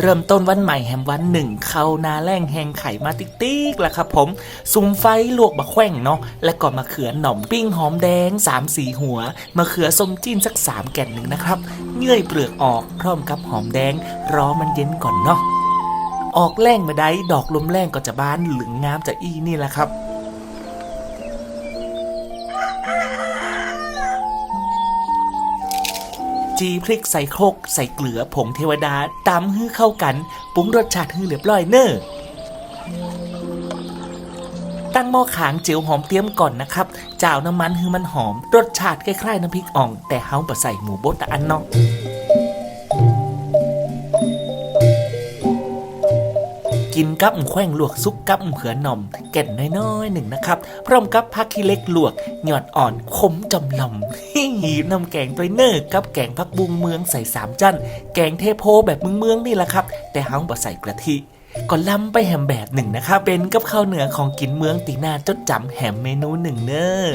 เริ่มต้นวันใหม่แฮมวันหนึ่งเข้านาแรงแหงไข่มาติ๊กติ๊กๆแล้วครับผมซุ่มไฟลวกบะแข้งเนาะแล้วก็มาเขือหน่อมปิ้งหอมแดง3ามสีหัวมาเขือส้มจีนสัก 3 แก่นหนึ่งนะครับเงื่อยเปลือกออกพร้อมกับหอมแดง รอมันเย็นก่อนเนาะออกแรงมาได้ดอกลมแรงก็จะบานเหลืองงามจากอีนี่แหละครับ จีพริกใส่โครกใส่เกลือผงเทวดาตำให้เข้ากันปรุงรสชาติให้เรียบร้อยเนอะตั้งหม้อขางเจียวหอมเตรียมก่อนนะครับจ่าวน้ำมันให้มันหอม รสชาติคล้ายๆน้ำพริกอ่อง แต่เฮาบ่ใส่หมูบดต่อันเนาะ กินกับแขว้งลวกซุปกับเขือหน่อมแก่นน้อยๆหนึ่งนะครับ พร้อมกับผักขี้เล็กลวกหยอดอ่อนขมจำลำหีน้ำแกงตัวเนอร์กับแกงผักบุงเมืองใส่สามจันแกงเทโพแบบเมืองเมืองนี่แหละครับ แต่เฮาบ่ใส่กระทิก็ล้ำไปแฮมแบบหนึ่งนะครับเป็นกับข้าวเหนือของกินเมืองตีหน้าจดจำแฮมเมนูหนึ่งเนอ